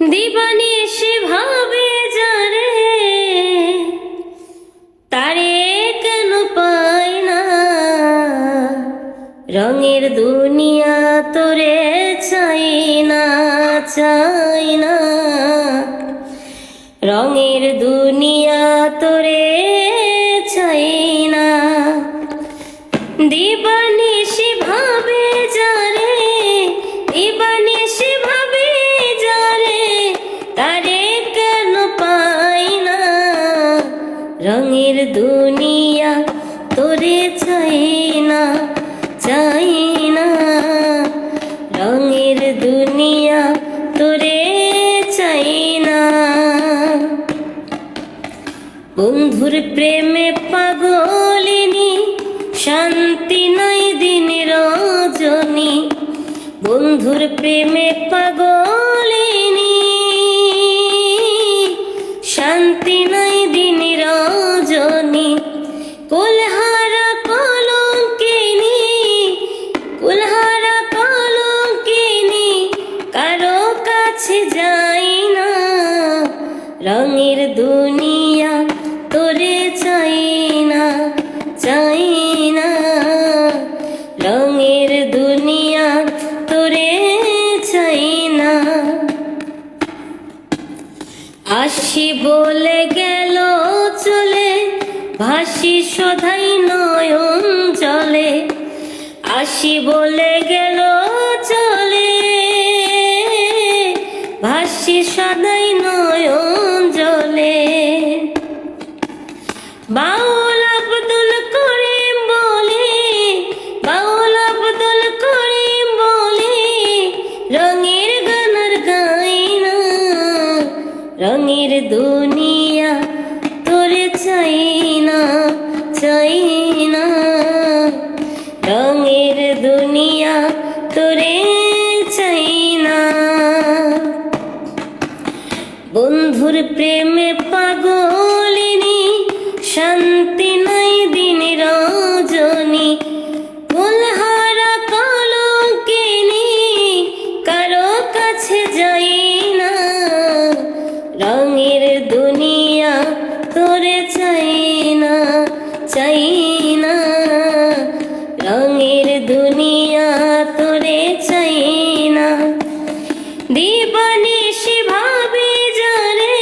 দিবানিশি ভাবে যারে, তারে কেন পাই না? রঙের দুনিয়া তোরে চাই না চাই না। রঙের দুনিয়া তোরে চাই না। দিবানিশি রঙের দুনিয়া তোরে চাই না চাই না। রঙের দুনিয়া তোরে চাই না। বন্ধুর প্রেমে পাগলিনী, শান্তি নাই দিন রজনী। বন্ধুর প্রেমে পাগলিনী কুলহারা কুলহারা কারও কাছে রঙের দুনিয়া তোরে চাই না চাই না। রঙের দুনিয়া তোরে চাই না। আসি বলে গেল ভাসি সদাই নয়ন জলে, আসি বলে গেল চলে। ভাসি সদাই নয়ন জলে। বাউল আব্দুল করিম বলে, বাউল আব্দুল করিম বলে, রঙের গানার গাই না রঙের দুনিয়া রঙের দুনিয়া তোরে চাই না। বন্ধুর প্রেমে পাগলিনী, শান্তি নাই দিন রজনী। কাছে রঙের দুনিয়া তোরে চাই রঙের দুনিয়া তোরে চাই না। দিবানিশি ভাবে যারে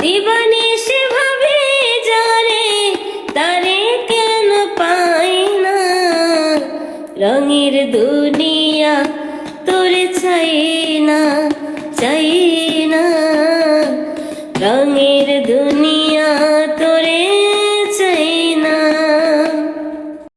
দিবানিশি ভাবে যারে, তারে কেন পাই না? রঙের দুনিয়া তোরে চাই না চাই না। রঙের দুনিয়া